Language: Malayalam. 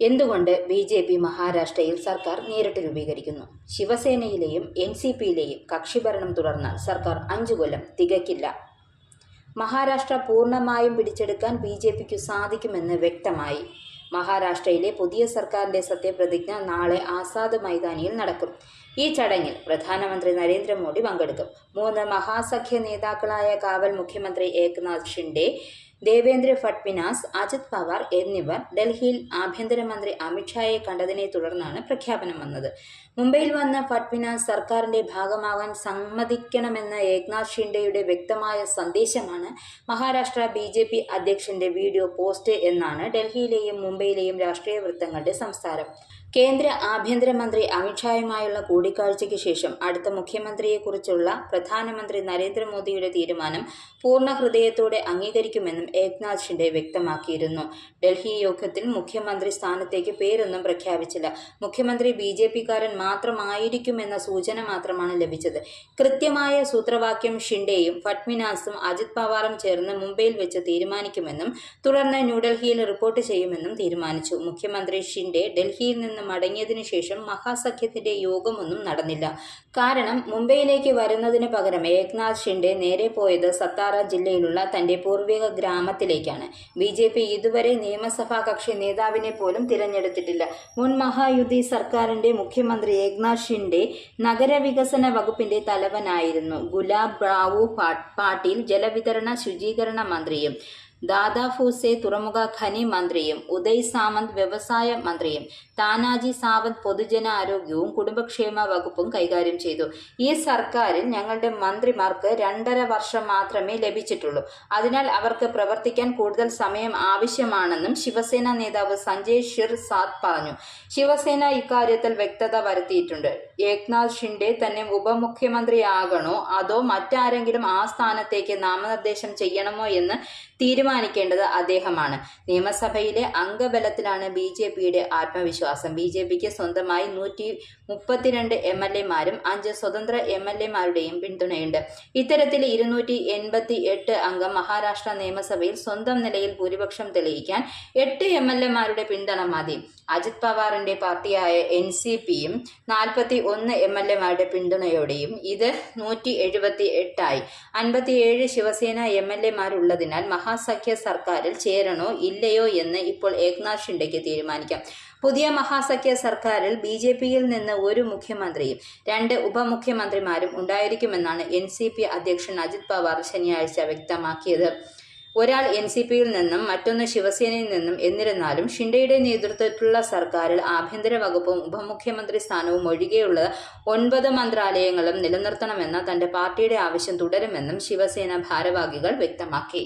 എന്തുകൊണ്ട് ബി ജെ പി മഹാരാഷ്ട്രയിൽ സർക്കാർ നേരിട്ട് രൂപീകരിക്കുന്നു? ശിവസേനയിലെയും എൻ സി പിയിലെയും കക്ഷിഭരണം തുടർന്നാൽ സർക്കാർ അഞ്ചു കൊല്ലം തികക്കില്ല മഹാരാഷ്ട്ര പൂർണമായും പിടിച്ചെടുക്കാൻ ബി ജെ പിക്കു സാധിക്കുമെന്ന് വ്യക്തമായി. മഹാരാഷ്ട്രയിലെ പുതിയ സർക്കാരിന്റെ സത്യപ്രതിജ്ഞ നാളെ ആസാദ് മൈതാനിയിൽ നടക്കും. ഈ ചടങ്ങിൽ പ്രധാനമന്ത്രി നരേന്ദ്രമോദി പങ്കെടുക്കും. മൂന്ന് മഹാസഖ്യ നേതാക്കളായ കാവൽ മുഖ്യമന്ത്രി ഏക്നാഥ് ഷിൻഡെ ദേവേന്ദ്ര ഫട്മിനാസ് അജിത് പവാർ എന്നിവർ ഡൽഹിയിൽ ആഭ്യന്തരമന്ത്രി അമിത്ഷായെ കണ്ടതിനെ തുടർന്നാണ് പ്രഖ്യാപനം വന്നത്. മുംബൈയിൽ വന്ന ഫട്മിനാസ് സർക്കാരിന്റെ ഭാഗമാകാൻ സമ്മതിക്കണമെന്ന ഏക്നാഥ് ഷിൻഡെയുടെ വ്യക്തമായ സന്ദേശമാണ് മഹാരാഷ്ട്ര ബി ജെ പി അധ്യക്ഷന്റെ വീഡിയോ പോസ്റ്റ് എന്നാണ് ഡൽഹിയിലെയും മുംബൈയിലെയും രാഷ്ട്രീയ വൃത്തങ്ങളുടെ സംസാരം. കേന്ദ്ര ആഭ്യന്തരമന്ത്രി അമിത്ഷായുമായുള്ള കൂടിക്കാഴ്ചയ്ക്ക് ശേഷം അടുത്ത മുഖ്യമന്ത്രിയെക്കുറിച്ചുള്ള പ്രധാനമന്ത്രി നരേന്ദ്രമോദിയുടെ തീരുമാനം പൂർണ ഹൃദയത്തോടെ അംഗീകരിക്കുമെന്നും ഏക്നാഥ് ഷിൻഡെ വ്യക്തമാക്കിയിരുന്നു. ഡൽഹി യോഗത്തിൽ മുഖ്യമന്ത്രി സ്ഥാനത്തേക്ക് പേരൊന്നും പ്രഖ്യാപിച്ചില്ല. മുഖ്യമന്ത്രി ബി ജെ പിക്കാരൻ മാത്രമായിരിക്കുമെന്ന സൂചന മാത്രമാണ് ലഭിച്ചത്. കൃത്യമായ സൂത്രവാക്യം ഷിൻഡെയും ഫട്മിനാസും അജിത് പവാറും ചേർന്ന് മുംബൈയിൽ വെച്ച് തീരുമാനിക്കുമെന്നും തുടർന്ന് ന്യൂഡൽഹിയിൽ റിപ്പോർട്ട് ചെയ്യുമെന്നും തീരുമാനിച്ചു. മുഖ്യമന്ത്രി ഷിൻഡെ ഡൽഹിയിൽ നിന്ന് മടങ്ങിയതിനു ശേഷം മഹാസഖ്യത്തിന്റെ യോഗമൊന്നും നടന്നില്ല. കാരണം മുംബൈയിലേക്ക് വരുന്നതിന് പകരം ഏക്നാഥ് ഷിൻഡെ നേരെ പോയത് സത്താറ ജില്ലയിലുള്ള തന്റെ പൂർവിക ഗ്രാമത്തിലേക്കാണ്. ബി ജെ പി ഇതുവരെ നിയമസഭാ കക്ഷി നേതാവിനെ പോലും തിരഞ്ഞെടുത്തിട്ടില്ല. മുൻ മഹായുതി സർക്കാരിന്റെ മുഖ്യമന്ത്രി ഏക്നാഥ് ഷിൻഡെ നഗരവികസന വകുപ്പിന്റെ തലവനായിരുന്നു. ഗുലാബ് റാവു പാട്ടീൽ ജലവിതരണ ശുചീകരണ മന്ത്രിയും. ദാദാ ഫൂസെ തുറമുഖ ഖനി മന്ത്രിയും ഉദയ് സാമന്ത് വ്യവസായ മന്ത്രിയും താനാജി സാവന്ത് പൊതുജന ആരോഗ്യവും കുടുംബക്ഷേമ വകുപ്പും കൈകാര്യം ചെയ്തു. ഈ സർക്കാരിൽ ഞങ്ങളുടെ മന്ത്രിമാർക്ക് രണ്ടര വർഷം മാത്രമേ ലഭിച്ചിട്ടുള്ളൂ. അതിനാൽ അവർക്ക് പ്രവർത്തിക്കാൻ കൂടുതൽ സമയം ആവശ്യമാണെന്നും ശിവസേന നേതാവ് സഞ്ജയ് ഷിർ സാദ് പറഞ്ഞു. ശിവസേന ഇക്കാര്യത്തിൽ വ്യക്തത വരുത്തിയിട്ടുണ്ട്. ഏക്നാഥ് ഷിൻഡെ തന്നെ ഉപമുഖ്യമന്ത്രിയാകണോ അതോ മറ്റാരെങ്കിലും ആ സ്ഥാനത്തേക്ക് നാമനിർദ്ദേശം ചെയ്യണമോ എന്ന് തീരുമാനിക്കേണ്ടത് അദ്ദേഹമാണ്. നിയമസഭയിലെ അംഗബലത്തിലാണ് ബി ജെ പിയുടെ ആത്മവിശ്വാസം. ബി ജെ പിക്ക് സ്വന്തമായി നൂറ്റി മുപ്പത്തിരണ്ട് എം എൽ എമാരും അഞ്ച് സ്വതന്ത്ര എം എൽ എമാരുടെയും പിന്തുണയുണ്ട്. ഇത്തരത്തിൽ ഇരുന്നൂറ്റി എൺപത്തി എട്ട് അംഗം മഹാരാഷ്ട്ര നിയമസഭയിൽ സ്വന്തം നിലയിൽ ഭൂരിപക്ഷം തെളിയിക്കാൻ എട്ട് എം എൽ എമാരുടെ പിന്തുണ മതി. അജിത് പവാറിന്റെ പാർട്ടിയായ എൻ സി പിയും നാൽപ്പത്തി ഒന്ന് എം എൽ എമാരുടെ പിന്തുണയോടെയും ഇത് നൂറ്റി എഴുപത്തി എട്ടായി. അൻപത്തിയേഴ് ശിവസേന എം എൽ എമാരുള്ളതിനാൽ മഹാസഖ്യ സർക്കാരിൽ ചേരണോ ഇല്ലയോ എന്ന് ഇപ്പോൾ ഏക്നാഥ് ഷിൻഡെക്ക് തീരുമാനിക്കാം. പുതിയ മഹാസഖ്യ സർക്കാരിൽ ബി ജെ പിയിൽ നിന്ന് ഒരു മുഖ്യമന്ത്രിയും രണ്ട് ഉപമുഖ്യമന്ത്രിമാരും ഉണ്ടായിരിക്കുമെന്നാണ് എൻ സി പി അധ്യക്ഷൻ അജിത് പവാർ ശനിയാഴ്ച വ്യക്തമാക്കിയത്. ഒരാൾ എൻ സി പിയിൽ നിന്നും മറ്റൊന്ന് ശിവസേനയിൽ നിന്നും എന്നിരുന്നാലും ഷിൻഡയുടെ നേതൃത്വത്തിലുള്ള സർക്കാരിൽ ആഭ്യന്തര വകുപ്പും ഉപമുഖ്യമന്ത്രി സ്ഥാനവും ഒഴികെയുള്ള ഒൻപത് മന്ത്രാലയങ്ങളും നിലനിർത്തണമെന്ന തന്റെ പാർട്ടിയുടെ ആവശ്യം തുടരുമെന്നും ശിവസേന ഭാരവാഹികൾ വ്യക്തമാക്കി.